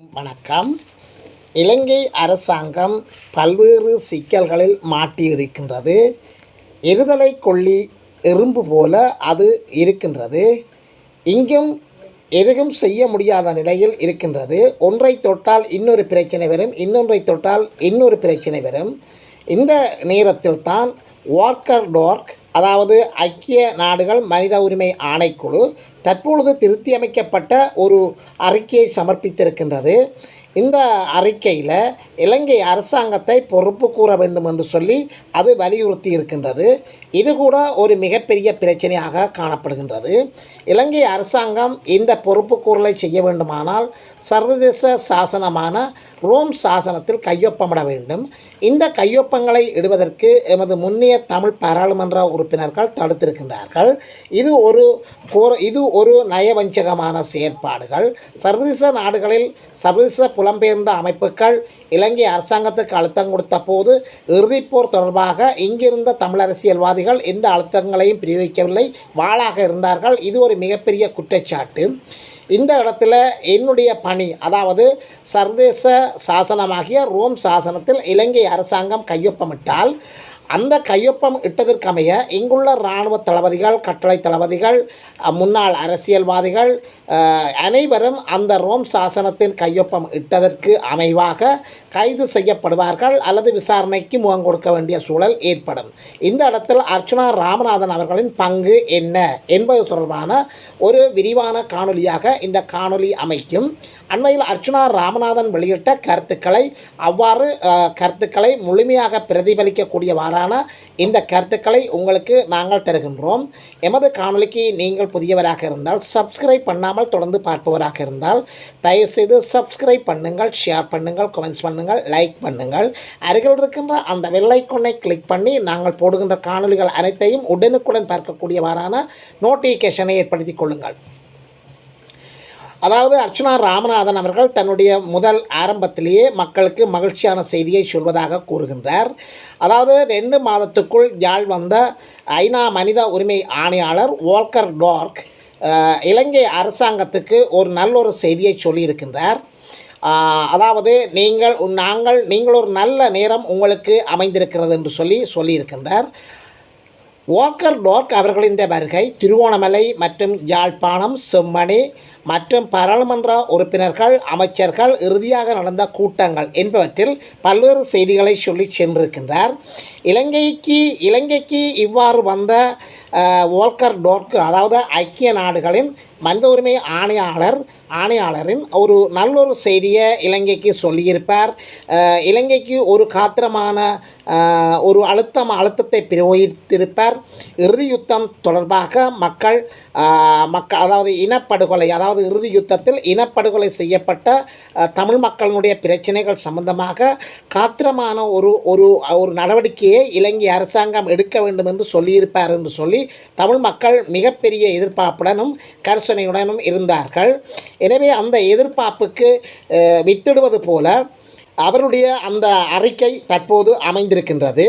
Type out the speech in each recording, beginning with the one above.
வணக்கம். இலங்கை அரசாங்கம் பல்வேறு சிக்கல்களில் மாட்டியிருக்கின்றது. எருதலை கொள்ளி எறும்பு போல அது இருக்கின்றது. இங்கும் எதுவும் செய்ய முடியாத நிலையில் இருக்கின்றது. ஒன்றை தொட்டால் இன்னொரு பிரச்சனை வரும் இன்னொன்றை தொட்டால் இன்னொரு பிரச்சனை வரும். இந்த நேரத்தில் தான் வார்க்கர் டோர்க் அதாவது ஐக்கிய நாடுகள் மனித உரிமை ஆணைக்குழு தற்பொழுது திருத்தியமைக்கப்பட்ட ஒரு அறிக்கையை சமர்ப்பித்திருக்கின்றது. இந்த அறிக்கையில் இலங்கை அரசாங்கத்தை பொறுப்பு கூற வேண்டும் என்று சொல்லி அது வலியுறுத்தி இருக்கின்றது. இது கூட ஒரு மிகப்பெரிய பிரச்சனையாக காணப்படுகின்றது. இலங்கை அரசாங்கம் இந்த பொறுப்பு கூறலை செய்ய வேண்டுமானால் சர்வதேச சாசனமான ரோம் சாசனத்தில் கையொப்பமிட வேண்டும். இந்த கையொப்பங்களை இடுவதற்கு எமது முன்னைய தமிழ் பாராளுமன்ற உறுப்பினர்கள் தடுத்திருக்கின்றார்கள். இது ஒரு இது ஒரு நயவஞ்சகமான செயற்பாடுகள். சர்வதேச நாடுகளில் சர்வதேச புல புலம்பெயர்ந்த அமைப்புகள் இலங்கை அரசாங்கத்துக்கு அழுத்தம் கொடுத்த போது இறுதிப்போர் தொடர்பாக இங்கிருந்த தமிழ் அரசியல்வாதிகள் எந்த அழுத்தங்களையும் பிரயோகிக்கவில்லை வாளாக இருந்தார்கள். இது ஒரு மிகப்பெரிய குற்றச்சாட்டு. இந்த இடத்துல என்னுடைய பணி அதாவது சர்வதேச சாசனமாகிய ரோம் சாசனத்தில் இலங்கை அரசாங்கம் கையொப்பமிட்டால் அந்த கையொப்பம் இட்டதற்கமைய இங்குள்ள இராணுவ தளபதிகள் கட்டளை தளபதிகள் முன்னாள் அரசியல்வாதிகள் அனைவரும் அந்த ரோம் சாசனத்தின் கையொப்பம் இட்டதற்கு அமைவாக கைது செய்யப்படுவார்கள் அல்லது விசாரணைக்கு முகம் கொடுக்க வேண்டிய சூழல் ஏற்படும். இந்த இடத்தில் அர்ச்சனா ராமநாதன் அவர்களின் பங்கு என்ன என்பது தொடர்பான ஒரு விரிவான காணொலியாக இந்த காணொலி அமைக்கும். அண்மையில் அர்ச்சனா ராமநாதன் வெளியிட்ட கருத்துக்களை அவ்வாறு கருத்துக்களை முழுமையாக பிரதிபலிக்கக்கூடியவாறான இந்த கருத்துக்களை உங்களுக்கு நாங்கள் தருகின்றோம். எமது காணொலிக்கு நீங்கள் புதியவராக இருந்தால் சப்ஸ்கிரைப் பண்ணாமல் தொடர்ந்து பார்ப்பவராக இருந்தால் தயவுசெய்து சப்ஸ்கிரைப் பண்ணுங்கள் ஷேர் பண்ணுங்கள் கமெண்ட்ஸ் பண்ணுங்கள் லைக் பண்ணுங்கள். அருகில் இருக்கின்ற அந்த வெள்ளைக்கொன்னை கிளிக் பண்ணி நாங்கள் போடுகின்ற காணொலிகள் அனைத்தையும் உடனுக்குடன் பார்க்கக்கூடியவாறான நோட்டிஃபிகேஷனை ஏற்படுத்திக் கொள்ளுங்கள். அதாவது அர்ச்சனா ராமநாதன் அவர்கள் தன்னுடைய முதல் ஆரம்பத்திலேயே மக்களுக்கு மகிழ்ச்சியான செய்தியை சொல்வதாக கூறுகின்றார். அதாவது ரெண்டு மாதத்துக்குள் யாழ் வந்த ஐநா மனித உரிமை ஆணையாளர் வால்கர் டார்க் இலங்கை அரசாங்கத்துக்கு ஒரு நல்ல ஒரு செய்தியை சொல்லியிருக்கின்றார். அதாவது நீங்கள் நாங்கள் நீங்கள் ஒரு நல்ல நேரம் உங்களுக்கு அமைந்திருக்கிறது என்று சொல்லி சொல்லியிருக்கின்றார். வாக்கர் டோர்க் அவர்களின் வருகை திருவோணமலை மற்றும் யாழ்ப்பாணம் செம்மணி மற்றும் பாராளுமன்ற உறுப்பினர்கள் அமைச்சர்கள் இறுதியாக நடந்த கூட்டங்கள் என்பவற்றில் பல்வேறு செய்திகளை சொல்லி சென்றிருக்கின்றார். இலங்கைக்கு இலங்கைக்கு இவ்வாறு வந்த வோல்கர் டோர்க்கு டோர்க் அதாவது ஐக்கிய நாடுகளின் மனித உரிமை ஆணையாளர் ஆணையாளரின் ஒரு நல்லொரு செய்தியை இலங்கைக்கு சொல்லியிருப்பார். இலங்கைக்கு ஒரு காத்திரமான ஒரு அழுத்தம் அழுத்தத்தை பிரயோகித்திருப்பார். இறுதி யுத்தம் தொடர்பாக மக்கள் மக்கள் அதாவது இனப்படுகொலை அதாவது இறுதி யுத்தத்தில் இனப்படுகொலை செய்யப்பட்ட தமிழ் மக்களினுடைய பிரச்சனைகள் சம்பந்தமாக காத்திரமான ஒரு ஒரு ஒரு நடவடிக்கையை இலங்கை அரசாங்கம் எடுக்க வேண்டும் என்று சொல்லியிருப்பார் என்று சொல்லி தமிழ் மக்கள் மிகப்பெரிய எதிர்பார்ப்புடனும் ஆலோசனையுடனும் இருந்தார்கள். எனவே அந்த எதிர்பார்ப்புக்கு வித்திடுவது போல அவருடைய அந்த அறிக்கை தற்போது அமைந்திருக்கின்றது.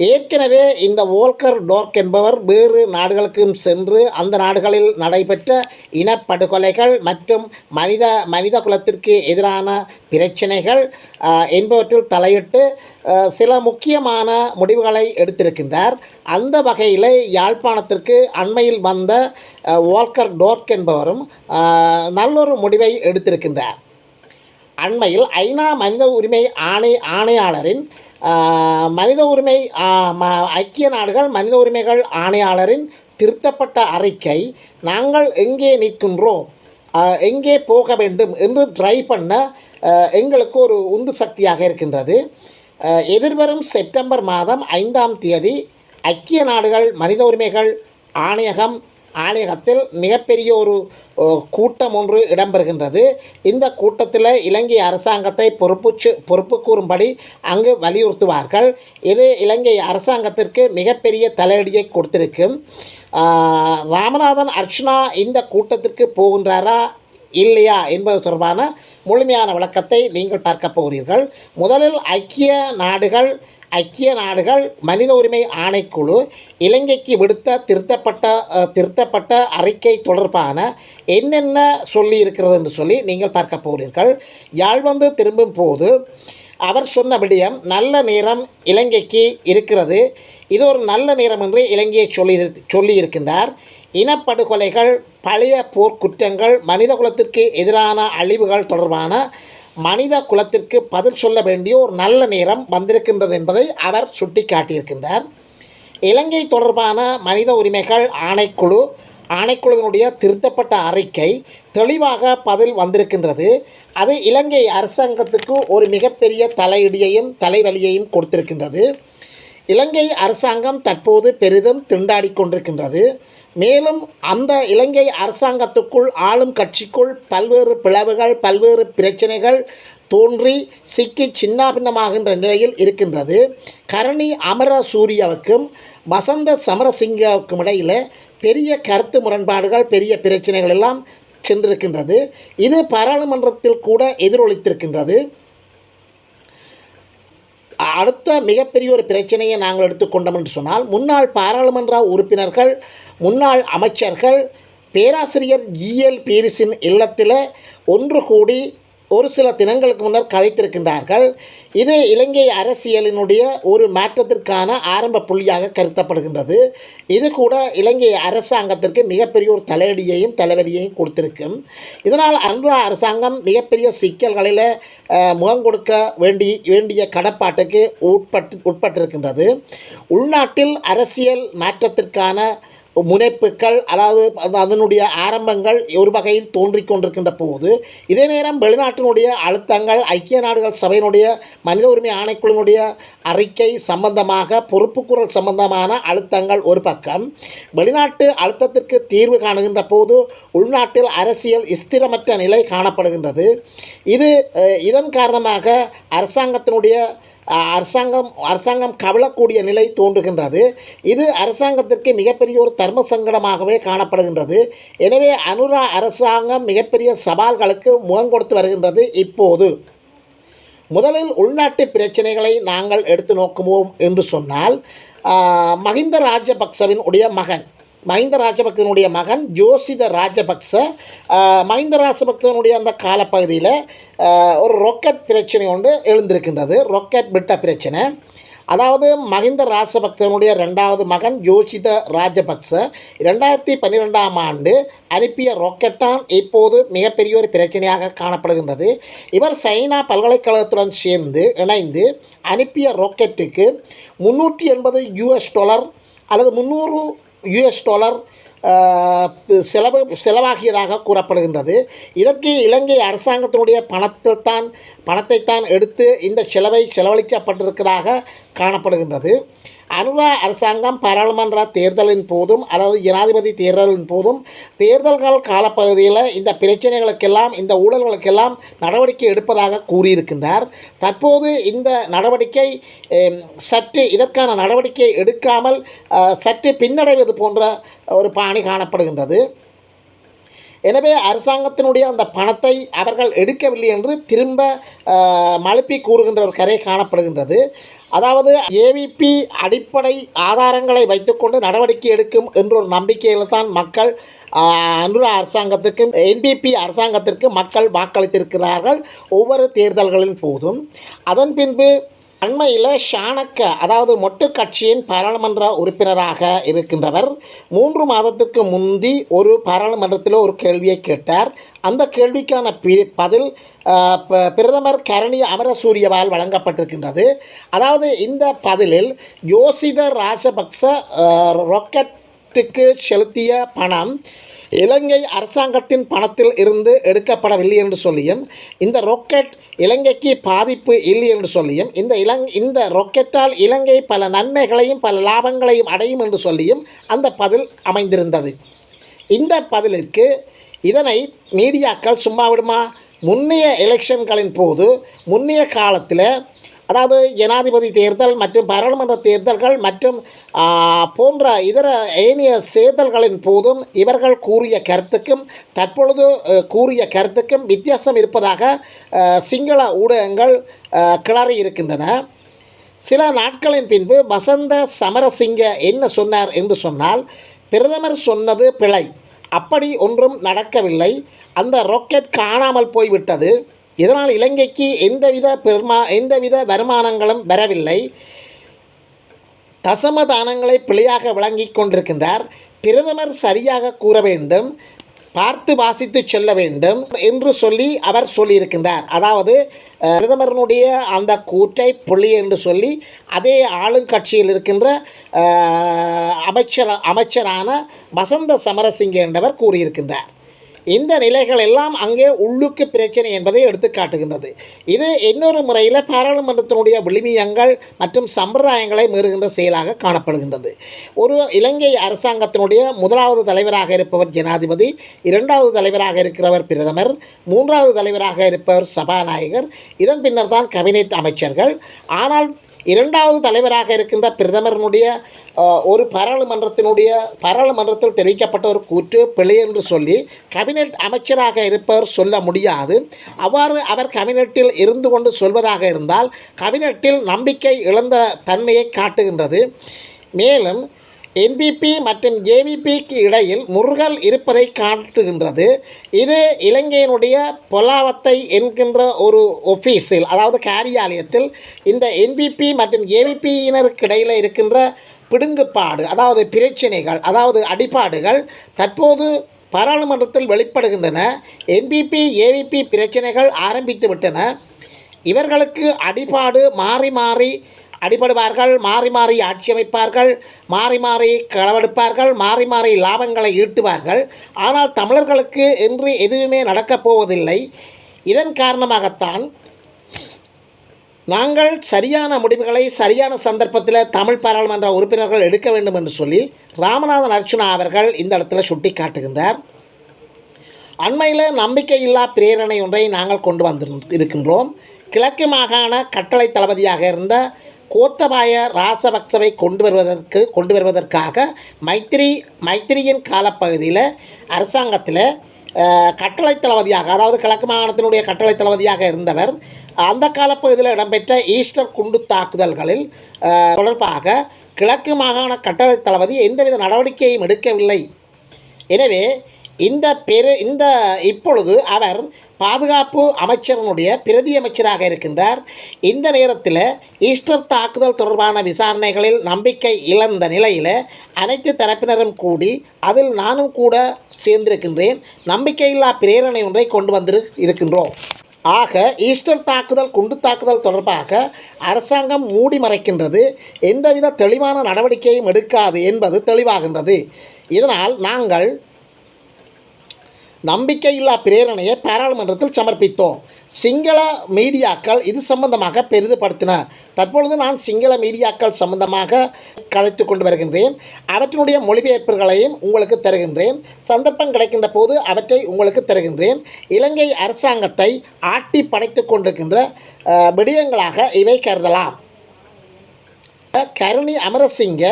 ஏற்கனவே இந்த வோல்கர் டோர்க் என்பவர் வேறு நாடுகளுக்கும் சென்று அந்த நாடுகளில் நடைபெற்ற இனப்படுகொலைகள் மற்றும் மனித மனித குலத்திற்கு எதிரான பிரச்சனைகள் என்பவற்றில் தலையிட்டு சில முக்கியமான முடிவுகளை எடுத்திருக்கின்றார். அந்த வகையில் யாழ்ப்பாணத்திற்கு அண்மையில் வந்த ஆஹ், வோல்கர் டோர்க் என்பவரும் நல்லொரு முடிவை எடுத்திருக்கின்றார். அண்மையில் ஐநா மனித உரிமை ஆணை ஆணையாளரின் மனித உரிமை ஐக்கிய நாடுகள் மனித உரிமைகள் ஆணையாளரின் திருத்தப்பட்ட அறிக்கை நாங்கள் எங்கே நிற்கின்றோம்? எங்கே போக வேண்டும் என்று ட்ரை பண்ண எங்களுக்கு ஒரு உந்து சக்தியாக இருக்கின்றது. எதிர்வரும் செப்டம்பர் மாதம் ஐந்தாம் தேதி ஐக்கிய நாடுகள் மனித உரிமைகள் ஆணையகம் ஆணையகத்தில் மிகப்பெரிய ஒரு கூட்டம் ஒன்று இடம்பெறுகின்றது. இந்த கூட்டத்தில் இலங்கை அரசாங்கத்தை பொறுப்புச்சு பொறுப்பு கூறும்படி அங்கு வலியுறுத்துவார்கள். இது இலங்கை அரசாங்கத்திற்கு மிகப்பெரிய தலையடியை கொடுத்திருக்கும். ராமநாதன் அர்ச்சனா இந்த கூட்டத்திற்கு போகின்றாரா இல்லையா என்பது தொடர்பான முழுமையான விளக்கத்தை நீங்கள் பார்க்க போகிறீர்கள். முதலில் ஐக்கிய நாடுகள் ஐக்கிய நாடுகள் மனித உரிமை ஆணைக்குழு இலங்கைக்கு விடுத்த திருத்தப்பட்ட திருத்தப்பட்ட அறிக்கை தொடர்பான என்னென்ன சொல்லி இருக்கிறது என்று சொல்லி நீங்கள் பார்க்க போகிறீர்கள். யாழ் வந்து திரும்பும் போது அவர் சொன்ன விடயம் நல்ல நேரம் இலங்கைக்கு இருக்கிறது. இது ஒரு நல்ல நேரம் என்று இலங்கையை சொல்லி சொல்லியிருக்கின்றார். இனப்படுகொலைகள் பழைய போர்க்குற்றங்கள் மனித குலத்திற்கு எதிரான அழிவுகள் தொடர்பான மனித குலத்திற்கு பதில் சொல்ல வேண்டிய ஒரு நல்ல நேரம் வந்திருக்கின்றது என்பதை அவர் சுட்டிக்காட்டியிருக்கின்றார். இலங்கை தொடர்பான மனித உரிமைகள் ஆணைக்குழு ஆணைக்குழுவினுடைய திருத்தப்பட்ட அறிக்கை தெளிவாக பதில் வந்திருக்கின்றது. அது இலங்கை அரசாங்கத்துக்கு ஒரு மிகப்பெரிய தலையிடியையும் தலைவலியையும் கொடுத்திருக்கின்றது. இலங்கை அரசாங்கம் தற்போது பெரிதும் திண்டாடி கொண்டிருக்கின்றது. மேலும் அந்த இலங்கை அரசாங்கத்துக்குள் ஆளும் கட்சிக்குள் பல்வேறு பிளவுகள் பல்வேறு பிரச்சனைகள் தோன்றி சிக்கி சின்னாபின்னமாகின்ற நிலையில் இருக்கின்றது. கரணி அமர சூரியாவுக்கும் வசந்த சமரசிங்காவுக்கும் இடையில் பெரிய கருத்து முரண்பாடுகள் பெரிய பிரச்சனைகள் எல்லாம் சென்றிருக்கின்றது. இது பாராளுமன்றத்தில் கூட எதிரொலித்திருக்கின்றது. அடுத்த மிகப்பெரிய ஒரு பிரச்சனையை நாங்கள் எடுத்துக்கொண்டோம் என்று சொன்னால் முன்னாள் பாராளுமன்ற உறுப்பினர்கள் முன்னாள் அமைச்சர்கள் பேராசிரியர் ஜிஎல் பீரிஸின் இல்லத்தில் ஒன்று கூடி ஒரு சில தினங்களுக்கு முன்னர் கதைத்திருக்கின்றார்கள். இது இலங்கை அரசியலினுடைய ஒரு மாற்றத்திற்கான ஆரம்ப புள்ளியாக கருதப்படுகின்றது. இது கூட இலங்கை அரசாங்கத்திற்கு மிகப்பெரிய ஒரு தலையடியையும் தலைவலியையும் கொடுத்திருக்கும். இதனால் அன்றா அரசாங்கம் மிகப்பெரிய சிக்கல்களில் முகம் கொடுக்க வேண்டி வேண்டிய கடப்பாட்டுக்கு உட்பட்டு உட்பட்டிருக்கின்றது. உள்நாட்டில் அரசியல் மாற்றத்திற்கான முனைப்புகள் அதாவது அதனுடைய ஆரம்பங்கள் ஒரு வகையில் தோன்றிக் கொண்டிருக்கின்ற போது இதே நேரம் வெளிநாட்டினுடைய அழுத்தங்கள் ஐக்கிய நாடுகள் சபையினுடைய மனித உரிமை ஆணைக்குழுவினுடைய அறிக்கை சம்பந்தமாக பொறுப்புக்குரல் சம்பந்தமான அழுத்தங்கள் ஒரு பக்கம். வெளிநாட்டு அழுத்தத்திற்கு தீர்வு காணுகின்ற போது உள்நாட்டில் அரசியல் ஸ்திரமற்ற நிலை காணப்படுகின்றது. இது இதன் காரணமாக அரசாங்கத்தினுடைய அரசாங்கம் அரசாங்கம் கவலக்கூடிய நிலை தோன்றுகின்றது. இது அரசாங்கத்திற்கு மிகப்பெரிய ஒரு தர்ம சங்கடமாகவே காணப்படுகின்றது. எனவே அனுரா அரசாங்கம் மிகப்பெரிய சவால்களுக்கு முகம் கொடுத்து வருகின்றது இப்போது. முதலில் உள்நாட்டு பிரச்சனைகளை நாங்கள் எடுத்து நோக்குவோம் என்று சொன்னால் மஹிந்த ராஜபக்சவின் உடைய மகன் மஹிந்த ராஜபக்சனுடைய மகன் ஜோசித ராஜபக்ச மஹிந்த ராஜபக்சனுடைய அந்த காலப்பகுதியில் ஒரு ரொக்கெட் பிரச்சனை ஒன்று எழுந்திருக்கின்றது. ரொக்கெட் விட்ட பிரச்சனை. அதாவது மஹிந்த ராஜபக்சனுடைய ரெண்டாவது மகன் ஜோசித ராஜபக்ச ரெண்டாயிரத்தி பன்னிரெண்டாம் ஆண்டு அனுப்பிய ராக்கெட் தான் இப்போது மிகப்பெரிய ஒரு பிரச்சனையாக காணப்படுகின்றது. இவர் சைனா பல்கலைக்கழகத்துடன் சேர்ந்து இணைந்து அனுப்பிய ராக்கெட்டுக்கு முந்நூற்றி எண்பது யூஎஸ் டாலர் அல்லது முந்நூறு யூஎஸ் டாலர் செலவு செலவாகியதாக கூறப்படுகின்றது. இதற்கு இலங்கை அரசாங்கத்தினுடைய பணத்தில் தான் பணத்தைத்தான் எடுத்து இந்த செலவை செலவழிக்கப்பட்டிருக்கிறதாக காணப்படுகின்றது. அனுரா அரசாங்கம் பாராளுமன்ற தேர்தலின் போதும் அதாவது ஜனாதிபதி தேர்தலின் போதும் தேர்தல்கள் காலப்பகுதியில் இந்த பிரச்சனைகளுக்கெல்லாம் இந்த ஊழல்களுக்கெல்லாம் நடவடிக்கை எடுப்பதாக கூறியிருக்கின்றார். தற்போது இந்த நடவடிக்கை சற்று இதற்கான நடவடிக்கை எடுக்காமல் சற்று பின்னடைவது போன்ற ஒரு பாணி காணப்படுகின்றது. எனவே அரசாங்கத்தினுடைய அந்த பணத்தை அவர்கள் எடுக்கவில்லை என்று திரும்ப மழுப்பி கூறுகின்ற ஒரு கரை காணப்படுகின்றது. அதாவது ஏவிபி அடிப்படை ஆதாரங்களை வைத்துக்கொண்டு நடவடிக்கை எடுக்கும் என்ற ஒரு நம்பிக்கையில் தான் மக்கள் அனுரா அரசாங்கத்துக்கும் என்பிபி அரசாங்கத்திற்கு மக்கள் வாக்களித்திருக்கிறார்கள் ஒவ்வொரு தேர்தல்களின் போதும். அதன் பின்பு அண்மையில் ஷானக்க அதாவது மொட்டு கட்சியின் பாராளுமன்ற உறுப்பினராக இருக்கின்றவர் மூன்று மாதத்துக்கு முந்தி ஒரு பாராளுமன்றத்தில் ஒரு கேள்வியை கேட்டார். அந்த கேள்விக்கான பி பதில் ப- பிரதமர் கரணி அமரசூரியவால் வழங்கப்பட்டிருக்கின்றது. அதாவது இந்த பதிலில் யோசித ராஜபக்ச ராக்கெட்டுக்கு செலுத்திய பணம் இலங்கை அரசாங்கத்தின் பணத்தில் இருந்து எடுக்கப்படவில்லை என்று சொல்லியும் இந்த ராக்கெட் இலங்கைக்கு பாதிப்பு இல்லை என்று சொல்லியும் இந்த இலங் இந்த ராக்கெட்டால் இலங்கை பல நன்மைகளையும் பல லாபங்களையும் அடையும் என்று சொல்லியும் அந்த பதில் அமைந்திருந்தது. இந்த பதிலுக்கு இதனை மீடியாக்கள் சும்மா விடுமா? முன்னைய எலெக்ஷன்களின் போது முன்னைய காலத்தில் அதாவது ஜனாதிபதி தேர்தல் மற்றும் பாராளுமன்ற தேர்தல்கள் மற்றும் போன்ற இதர ஏனைய தேர்தல்களின் போதும் இவர்கள் கூறிய கருத்துக்கும் தற்பொழுது கூறிய கருத்துக்கும் வித்தியாசம் இருப்பதாக சிங்கள ஊடகங்கள் கிளறி இருக்கின்றன. சில நாட்களின் பின்பு வசந்த சமரசிங்க என்ன சொன்னார் என்று சொன்னால் பிரதமர் சொன்னது பிழை. அப்படி ஒன்றும் நடக்கவில்லை. அந்த ராக்கெட் காணாமல் போய்விட்டது. இதனால் இலங்கைக்கு எந்தவித பெருமா எந்தவித வருமானங்களும் வரவில்லை. தசம தானங்களை பிழையாக விளங்கிக் கொண்டிருக்கின்றார். பிரதமர் சரியாக கூற வேண்டும் பார்த்து வாசித்து செல்ல வேண்டும் என்று சொல்லி அவர் சொல்லியிருக்கின்றார். அதாவது பிரதமரனுடைய அந்த கூற்றை புள்ளி என்று சொல்லி அதே ஆளுங்கட்சியில் இருக்கின்ற அமைச்சர் அமைச்சரான வசந்த சமரசிங்க என்றவர் கூறியிருக்கின்றார். இந்த நிலைகள் எல்லாம் அங்கே உள்ளுக்கு பிரச்சனை என்பதை எடுத்து காட்டுகின்றது. இது இன்னொரு முறையில் பாராளுமன்றத்தினுடைய விளிமியங்கள் மற்றும் சம்பிரதாயங்களை மீறுகின்ற செயலாக காணப்படுகின்றது. ஒரு இலங்கை அரசாங்கத்தினுடைய முதலாவது தலைவராக இருப்பவர் ஜனாதிபதி இரண்டாவது தலைவராக இருக்கிறவர் பிரதமர் மூன்றாவது தலைவராக இருப்பவர் சபாநாயகர் இதன் பின்னர் தான் கேபினெட் அமைச்சர்கள். ஆனால் இரண்டாவது தலைவராக இருக்கின்ற பிரதமரனுடைய ஒரு பாராளுமன்றத்தினுடைய பாராளுமன்றத்தில் தெரிவிக்கப்பட்ட ஒரு கூற்று பிழை என்று சொல்லி கபினெட் அமைச்சராக இருப்பவர் சொல்ல முடியாது. அவ்வாறு அவர் கபினெட்டில் இருந்து கொண்டு சொல்வதாக இருந்தால் கபினெட்டில் நம்பிக்கை இழந்த தன்மையை காட்டுகின்றது. மேலும் என்பிபி மற்றும் ஜேவிபிக்கு இடையில் முருகல் இருப்பதை காட்டுகின்றது. இது இலங்கையினுடைய பொலாவத்தை என்கின்ற ஒரு ஒஃபீஸில் அதாவது காரியாலயத்தில் இந்த என்பிபி மற்றும் ஜேவிபியினருக்கு இடையில் இருக்கின்ற பிடுங்குப்பாடு அதாவது பிரச்சனைகள் அதாவது அடிப்பாடுகள் தற்போது பாராளுமன்றத்தில் வெளிப்படுகின்றன. என்பிபி ஏவிபி பிரச்சனைகள் ஆரம்பித்து விட்டன இவர்களுக்கு அடிபாடு மாறி மாறி அடிபடுவார்கள் மாறி மாறி ஆட்சி அமைப்பார்கள் மாறி மாறி களவெடுப்பார்கள் மாறி மாறி லாபங்களை ஈட்டுவார்கள். ஆனால் தமிழர்களுக்கு என்று எதுவுமே நடக்கப் போவதில்லை. இதன் காரணமாகத்தான் நாங்கள் சரியான முடிவுகளை சரியான சந்தர்ப்பத்தில் தமிழ் பாராளுமன்ற உறுப்பினர்கள் எடுக்க வேண்டும் என்று சொல்லி ராமநாதன் அர்ச்சுனா அவர்கள் இந்த இடத்துல சுட்டி காட்டுகின்றார் அண்மையில் நம்பிக்கையில்லா பிரேரணை ஒன்றை நாங்கள் கொண்டு வந்து இருக்கின்றோம். கிழக்கு மாகாண கட்டளை தளபதியாக இருந்த கோத்தபாய ராசபக்சவை கொண்டு வருவதற்கு கொண்டு வருவதற்காக மைத்திரி மைத்திரியின் காலப்பகுதியில் அரசாங்கத்தில் கட்டளை தளபதியாக அதாவது கிழக்கு மாகாணத்தினுடைய கட்டளை தளபதியாக இருந்தவர் அந்த காலப்பகுதியில் இடம்பெற்ற ஈஸ்டர் குண்டு தாக்குதல்களில் தொடர்பாக கிழக்கு மாகாண கட்டளை தளபதி எந்தவித நடவடிக்கையும் எடுக்கவில்லை. எனவே இந்த பெரு இந்த இப்பொழுது அவர் பாதுகாப்பு அமைச்சரனுடைய பிரதி அமைச்சராக இருக்கின்றார். இந்த நேரத்தில் ஈஸ்டர் தாக்குதல் தொடர்பான விசாரணைகளில் நம்பிக்கை இழந்த நிலையில் அனைத்து தரப்பினரும் கூடி அதில் நானும் கூட சேர்ந்திருக்கின்றேன். நம்பிக்கையில்லா பிரேரணை ஒன்றை கொண்டு வந்து இருக்கின்றோம். ஆக ஈஸ்டர் தாக்குதல் குண்டு தாக்குதல் தொடர்பாக அரசாங்கம் மூடி மறைக்கின்றது. எந்தவித தெளிவான நடவடிக்கையும் எடுக்காது என்பது தெளிவாகின்றது. இதனால் நாங்கள் நம்பிக்கையில்லா பிரேரணையை பாராளுமன்றத்தில் சமர்ப்பித்தோம். சிங்கள மீடியாக்கள் இது சம்பந்தமாக பெரிதுபடுத்தின. தற்பொழுது நான் சிங்கள மீடியாக்கள் சம்பந்தமாக கதைத்து கொண்டு வருகின்றேன். அவற்றினுடைய மொழிபெயர்ப்புகளையும் உங்களுக்கு தருகின்றேன். சந்தர்ப்பம் கிடைக்கின்ற போது அவற்றை உங்களுக்கு தருகின்றேன். இலங்கை அரசாங்கத்தை ஆட்டி படைத்து கொண்டிருக்கின்ற விடயங்களாக இவை கருதலாம். கருணி அமரசிங்க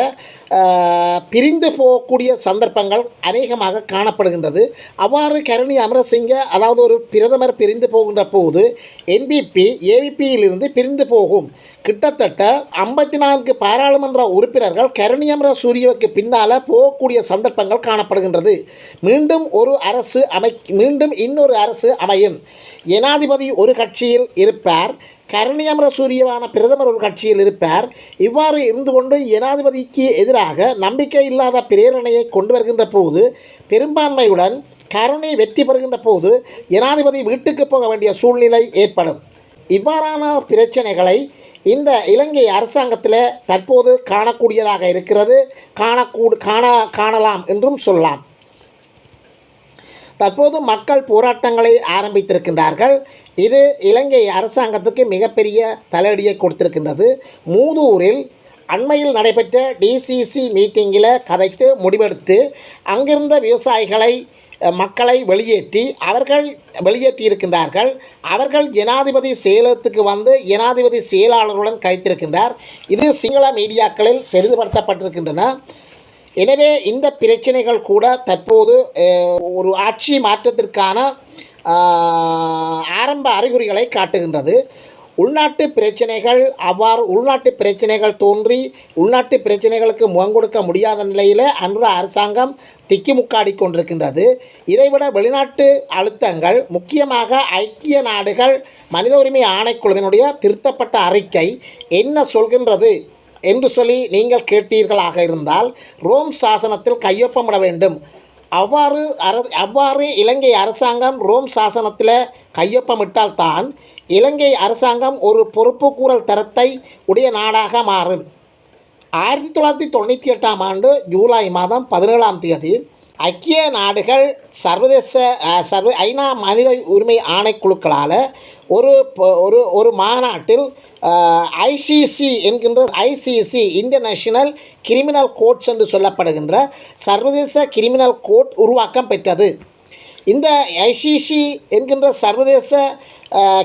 பிரிந்து போகக்கூடிய சந்தர்ப்பங்கள் அநேகமாக காணப்படுகின்றது. அவ்வாறு கருணி அமரசிங்க அதாவது ஒரு பிரதமர் பிரிந்து போகின்ற போது என்பிபி ஏவிபியிலிருந்து பிரிந்து போகும். கிட்டத்தட்ட ஐம்பத்தி நான்கு பாராளுமன்ற உறுப்பினர்கள் கருணி அமர சூரியவுக்கு பின்னால் போகக்கூடிய சந்தர்ப்பங்கள் காணப்படுகின்றது. மீண்டும் ஒரு அரசு அமை மீண்டும் இன்னொரு அரசு அமையும். ஜனாதிபதி ஒரு கட்சியில் இருப்பார். கருணியமர சூரியவான பிரதமர் ஒரு கட்சியில் இருப்பார். இவ்வாறு இருந்து கொண்டு ஜனாதிபதிக்கு எதிராக நம்பிக்கை இல்லாத பிரேரணையை கொண்டு வருகின்ற போது பெரும்பான்மையுடன் கருணை வெற்றி பெறுகின்ற போது ஜனாதிபதி வீட்டுக்கு போக வேண்டிய சூழ்நிலை ஏற்படும். இவ்வாறான பிரச்சனைகளை இந்த இலங்கை அரசாங்கத்தில் தற்போது காணக்கூடியதாக இருக்கிறது. காணக்கூடு காண காணலாம் என்றும் சொல்லலாம். தற்போது மக்கள் போராட்டங்களை ஆரம்பித்திருக்கின்றார்கள். இது இலங்கை அரசாங்கத்துக்கு மிகப்பெரிய தலையடியை கொடுத்திருக்கின்றது. மூதூரில் அண்மையில் நடைபெற்ற டிசிசி மீட்டிங்கில் கதைத்து முடிவெடுத்து அங்கிருந்த விவசாயிகளை மக்களை வெளியேற்றி அவர்கள் வெளியேற்றி இருக்கின்றார்கள் அவர்கள் ஜனாதிபதி செயலகத்துக்கு வந்து ஜனாதிபதி செயலாளருடன் கைத்திருக்கின்றார். இது சிங்கள மீடியாக்களில் பெரிதுபடுத்தப்பட்டிருக்கின்றன. எனவே இந்த பிரச்சனைகள் கூட தற்போது ஒரு ஆட்சி மாற்றத்திற்கான ஆரம்ப அறிகுறிகளை காட்டுகின்றது. உள்நாட்டு பிரச்சனைகள் அவ்வாறு உள்நாட்டு பிரச்சனைகள் தோன்றி உள்நாட்டு பிரச்சனைகளுக்கு முகம் கொடுக்க முடியாத நிலையில் அன்ற அரசாங்கம் திக்கிமுக்காடி கொண்டிருக்கின்றது. இதைவிட வெளிநாட்டு அழுத்தங்கள் முக்கியமாக ஐக்கிய நாடுகள் மனித உரிமை ஆணைக்குழுவினுடைய திருத்தப்பட்ட அறிக்கை என்ன சொல்கின்றது? என்று சொல்லி நீங்கள் கேட்டீர்களாக இருந்தால் ரோம் சாசனத்தில் கையொப்பமிட வேண்டும். அவ்வாறு அர அவ்வாறு இலங்கை அரசாங்கம் ரோம் சாசனத்தில் கையொப்பமிட்டால் தான் இலங்கை அரசாங்கம் ஒரு பொறுப்புக்கூறல் தரத்தை உடைய நாடாக மாறும். ஆயிரத்தி தொள்ளாயிரத்தி தொண்ணூற்றி எட்டாம் ஆண்டு ஜூலை மாதம் பதினேழாம் தேதி ஐக்கிய நாடுகள் சர்வதேச சர்வ ஐநா மனித உரிமை ஆணைக்குழுக்களால் ஒரு ஒரு ஒரு மாநாட்டில் ஐசிசி என்கின்ற ஐசிசி இன்டர்நேஷனல் கிரிமினல் கோட்ஸ் என்று சொல்லப்படுகின்ற சர்வதேச கிரிமினல் கோர்ட் உருவாக்கம் பெற்றது. இந்த ஐசிசி என்கின்ற சர்வதேச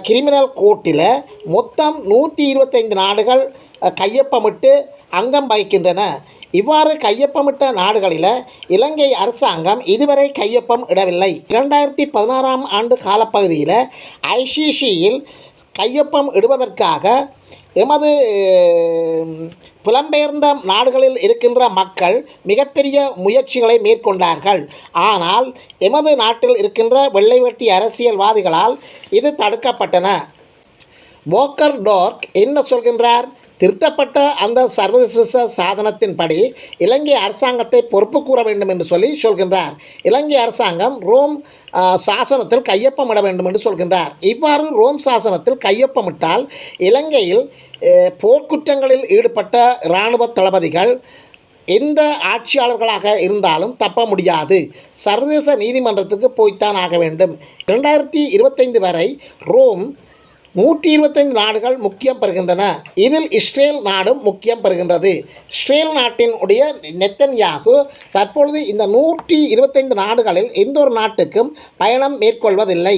கிரிமினல் கோர்ட்டில் மொத்தம் நூற்றி இருபத்தைந்து நாடுகள் கையொப்பமிட்டு அங்கம் வகிக்கின்றன. இவ்வாறு கையொப்பமிட்ட நாடுகளில் இலங்கை அரசாங்கம் இதுவரை கையொப்பம் இடவில்லை. இரண்டாயிரத்தி பதினாறாம் ஆண்டு காலப்பகுதியில் ஐசிசியில் கையொப்பம் இடுவதற்காக எமது புலம்பெயர்ந்த நாடுகளில் இருக்கின்ற மக்கள் மிகப்பெரிய முயற்சிகளை மேற்கொண்டார்கள். ஆனால் எமது நாட்டில் இருக்கின்ற வெள்ளை வெட்டி அரசியல்வாதிகளால் இது தடுக்கப்பட்டன. போக்கர் டோர்க் என்ன சொல்கின்றார்? திருத்தப்பட்ட அந்த சர்வதேச சாதனத்தின்படி இலங்கை அரசாங்கத்தை பொறுப்பு கூற வேண்டும் என்று சொல்லி சொல்கின்றார். இலங்கை அரசாங்கம் ரோம் சாசனத்தில் கையொப்பமிட வேண்டும் என்று சொல்கின்றார். இவ்வாறு ரோம் சாசனத்தில் கையொப்பமிட்டால் இலங்கையில் போர்க்குற்றங்களில் ஈடுபட்ட இராணுவ தளபதிகள் எந்த ஆட்சியாளர்களாக இருந்தாலும் தப்ப முடியாது. சர்வதேச நீதிமன்றத்துக்கு போய்த்தான் ஆக வேண்டும். இரண்டாயிரத்தி இருபத்தைந்து வரை ரோம் நூற்றி இருபத்தைந்து நாடுகள் முக்கியம் பெறுகின்றன. இதில் இஸ்ரேல் நாடும் முக்கியம் பெறுகின்றது. இஸ்ரேல் நாட்டின் உடைய நெத்தன்யாகு தற்பொழுது இந்த நூற்றி இருபத்தைந்து நாடுகளில் எந்த ஒரு நாட்டுக்கும் பயணம் மேற்கொள்வதில்லை.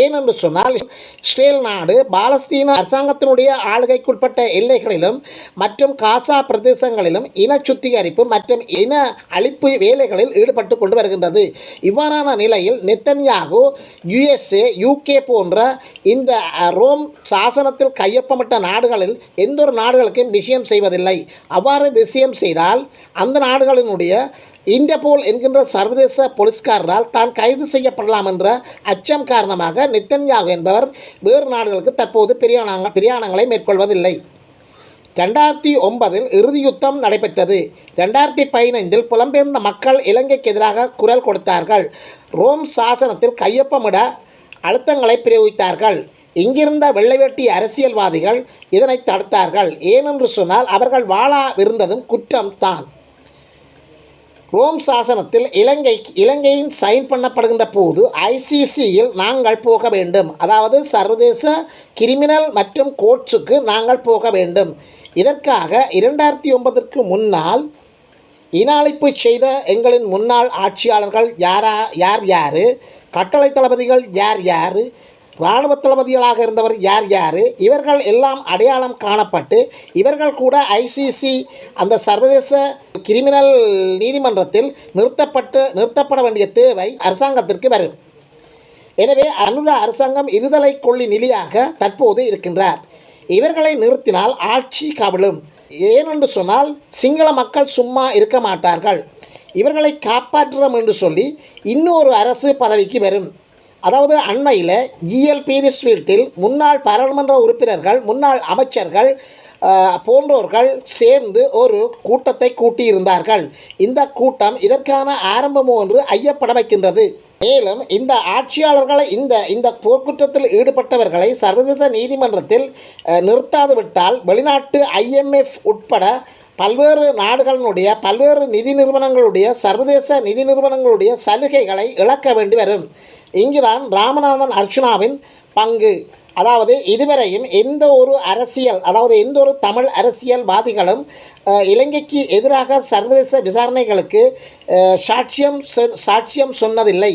ஏனென்று சொன்னால் இஸ்ரேல் நாடு பாலஸ்தீன அரசாங்கத்தினுடைய ஆளுகைக்குட்பட்ட எல்லைகளிலும் மற்றும் காசா பிரதேசங்களிலும் இன சுத்திகரிப்பு மற்றும் இன அழிப்பு வேலைகளில் ஈடுபட்டு கொண்டு வருகின்றது. இவ்வாறான நிலையில் நெத்தன்யாகு யுஎஸ்ஏ யூகே போன்ற இந்த ரோ ரோம் சாசனத்தில் கையொப்பமிட்ட நாடுகளில் எந்த ஒரு நாடுகளுக்கும் விஷயம் செய்வதில்லை. அவ்வாறு விஷயம் செய்தால் அந்த நாடுகளினுடைய இண்டபோல் என்கின்ற சர்வதேச போலீஸ்காரரால் தான் கைது செய்யப்படலாம் என்ற அச்சம் காரணமாக நித்தன்யாகு என்பவர் வேறு நாடுகளுக்கு தற்போது பிரியாணங்க பிரியாணங்களை மேற்கொள்வதில்லை. ரெண்டாயிரத்தி ஒன்பதில் இறுதி யுத்தம் நடைபெற்றது. ரெண்டாயிரத்தி பதினைந்தில் புலம்பெயர்ந்த மக்கள் இலங்கைக்கு எதிராக குரல் கொடுத்தார்கள். ரோம் சாசனத்தில் கையொப்பமிட அழுத்தங்களை பிரயோகித்தார்கள். இங்கிருந்த வெள்ளை வேட்டி அரசியல்வாதிகள் இதனை தடுத்தார்கள். ஏனென்று சொன்னால் அவர்கள் வாழாவிருந்ததும் குற்றம் தான். ரோம் சாசனத்தில் இலங்கை இலங்கையின் சைன் பண்ணப்படுகின்ற போது ஐசிசியில் நாங்கள் போக வேண்டும். அதாவது சர்வதேச கிரிமினல் மற்றும் கோர்ட்ஸுக்கு நாங்கள் போக வேண்டும். இதற்காக இரண்டாயிரத்தி ஒன்பதற்கு முன்னால் இன செய்த எங்களின் முன்னாள் ஆட்சியாளர்கள் யாரா யார் யார்? கட்டளை தளபதிகள் யார் யார்? இராணுவ தளபதிகளாக இருந்தவர் யார் யார்? இவர்கள் எல்லாம் அடையாளம் காணப்பட்டு இவர்கள் கூட ஐசிசி அந்த சர்வதேச கிரிமினல் நீதிமன்றத்தில் நிறுத்தப்பட்டு நிறுத்தப்பட வேண்டிய தேவை அரசாங்கத்திற்கு வரும். எனவே அனுரா அரசாங்கம் இருதலை கொள்ளி நிலையாக தற்போது இருக்கின்றார். இவர்களை நிறுத்தினால் ஆட்சி கவிழும். ஏனென்று சொன்னால் சிங்கள மக்கள் சும்மா இருக்க மாட்டார்கள். இவர்களை காப்பாற்றுறோம் என்று சொல்லி இன்னொரு அரசு பதவிக்கு வரும். அதாவது அண்மையில் ஜிஎல் பீரிஸ் வீட்டில் முன்னாள் பாராளுமன்ற உறுப்பினர்கள் முன்னாள் அமைச்சர்கள் போன்றோர்கள் சேர்ந்து ஒரு கூட்டத்தை கூட்டியிருந்தார்கள். இந்த கூட்டம் இதற்கான ஆரம்பம் ஒன்று ஐயப்பட வைக்கின்றது மேலும் இந்த ஆட்சியாளர்களை இந்த இந்த போர்க்குற்றத்தில் ஈடுபட்டவர்களை சர்வதேச நீதிமன்றத்தில் நிறுத்தாதுவிட்டால் நிறுத்தாது விட்டால் வெளிநாட்டு ஐஎம்எஃப் உட்பட பல்வேறு நாடுகளினுடைய பல்வேறு நிதி நிறுவனங்களுடைய சர்வதேச நிதி நிறுவனங்களுடைய சலுகைகளை இழக்க வேண்டி வரும். இங்குதான் ராமநாதன் அர்ச்சுனாவின் பங்கு. அதாவது இதுவரையும் எந்த ஒரு அரசியல் அதாவது எந்த ஒரு தமிழ் அரசியல்வாதிகளும் இலங்கைக்கு எதிராக சர்வதேச விசாரணைகளுக்கு சாட்சியம் சாட்சியம் சொன்னதில்லை.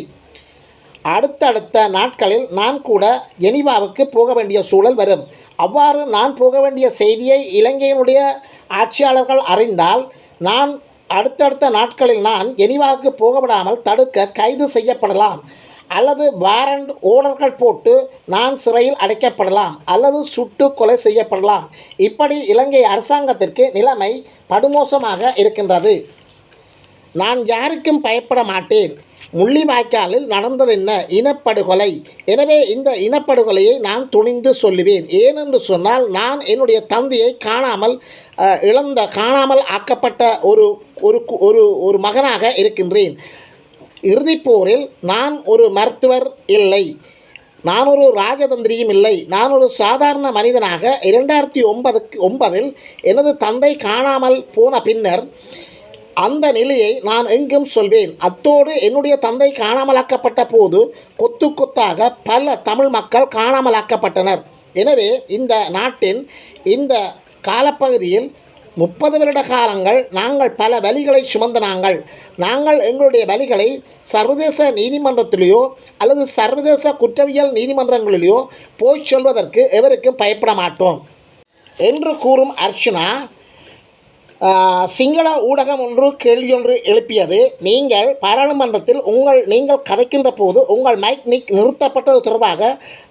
அடுத்தடுத்த நாட்களில் நான் கூட ஜெனிவாவுக்கு போக வேண்டிய சூழல் வரும். அவ்வாறு நான் போக வேண்டிய செய்தியை இலங்கையினுடைய ஆட்சியாளர்கள் அறிந்தால் நான் அடுத்தடுத்த நாட்களில் நான் ஜெனிவாவுக்கு போக விடாமல் தடுக்க கைது செய்யப்படலாம். அல்லது வாரண்ட் ஓடர்கள் போட்டு நான் சிறையில் அடைக்கப்படலாம் அல்லது சுட்டு கொலை செய்யப்படலாம். இப்படி இலங்கை அரசாங்கத்திற்கு நிலைமை படுமோசமாக இருக்கின்றது. நான் யாருக்கும் பயப்பட மாட்டேன். முள்ளிவாய்க்காலில் நடந்ததென்ன இனப்படுகொலை. எனவே இந்த இனப்படுகொலையை நான் துணிந்து சொல்லுவேன். ஏனென்று சொன்னால் நான் என்னுடைய தந்தையை காணாமல் இழந்த காணாமல் ஆக்கப்பட்ட ஒரு ஒரு கு- ஒரு ஒரு மகனாக இருக்கின்றேன். இறுதிப்போரில் நான் ஒரு மருத்துவர் இல்லை. நான் ஒரு ராஜதந்திரியும் இல்லை. நான் ஒரு சாதாரண மனிதனாக இரண்டாயிரத்தி ஒன்பதுக்கு ஒன்பதில் எனது தந்தை காணாமல் போன பின்னர் அந்த நிலையை நான் எங்கும் சொல்வேன். அத்தோடு என்னுடைய தந்தை காணாமலாக்கப்பட்ட போது கொத்து கொத்தாக பல தமிழ் மக்கள் காணாமலாக்கப்பட்டனர். எனவே இந்த நாட்டின் இந்த காலப்பகுதியில் முப்பது வருட காலங்கள் நாங்கள் பல வலிகளை சுமந்த நாங்கள். நாங்கள் எங்களுடைய வலிகளை சர்வதேச நீதிமன்றத்திலேயோ அல்லது சர்வதேச குற்றவியல் நீதிமன்றங்களிலேயோ போய் சொல்வதற்கு எவருக்கும் பயப்பட மாட்டோம். என்று கூறும் அர்ச்சுனா சிங்கள ஊடகம் ஒன்று கேள்வி ஒன்று எழுப்பியது. நீங்கள் பாராளுமன்றத்தில் உங்கள் நீங்கள் கதைக்கின்ற போது உங்கள் மைக் நிக் நிறுத்தப்பட்டது தொடர்பாக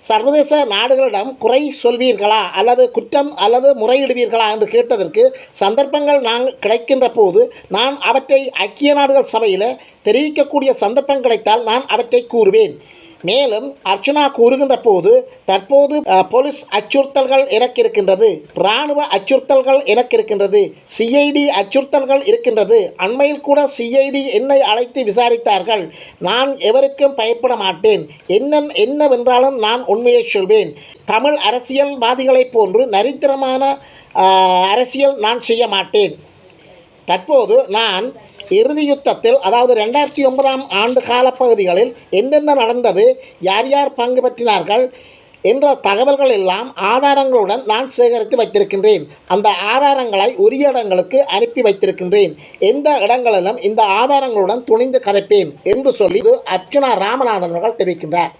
சர்வதேச நாடுகளிடம் குறை சொல்வீர்களா? அல்லது குற்றம் அல்லது முறையிடுவீர்களா? என்று கேட்டதற்கு சந்தர்ப்பங்கள் நாங்கள் கிடைக்கின்ற போது நான் அவற்றை ஐக்கிய நாடுகள் சபையில் தெரிவிக்கக்கூடிய சந்தர்ப்பம் கிடைத்தால் நான் அவற்றை கூறுவேன். மேலும் அர்ச்சனா கூறுகின்ற போது தற்போது போலீஸ் அச்சுறுத்தல்கள் எனக்கு இருக்கின்றது இராணுவ அச்சுறுத்தல்கள் எனக்கு இருக்கின்றது சிஐடி அச்சுறுத்தல்கள் இருக்கின்றது. அண்மையில் கூட சிஐடி என்னை அழைத்து விசாரித்தார்கள். நான் எவருக்கும் பயப்பட மாட்டேன். என்ன என்னவென்றாலும் நான் உண்மையை சொல்வேன். தமிழ் அரசியல்வாதிகளைப் போன்று நரித்திரமான அரசியல் நான் செய்ய மாட்டேன். தற்போது நான் இறுதி யுத்தத்தில் அதாவது ரெண்டாயிரத்தி ஒன்பதாம் ஆண்டு காலப்பகுதிகளில் என்னென்ன நடந்தது யார் யார் பங்கு பற்றினார்கள் என்ற தகவல்கள் எல்லாம் ஆதாரங்களுடன் நான் சேகரித்து வைத்திருக்கின்றேன். அந்த ஆதாரங்களை உரிய இடங்களுக்கு அனுப்பி வைத்திருக்கின்றேன். எந்த இடங்களிலும் இந்த ஆதாரங்களுடன் துணிந்து கதைப்பேன் என்று சொல்லி இது அர்ச்சுனா ராமநாதன் அவர்கள் தெரிவிக்கின்றார்.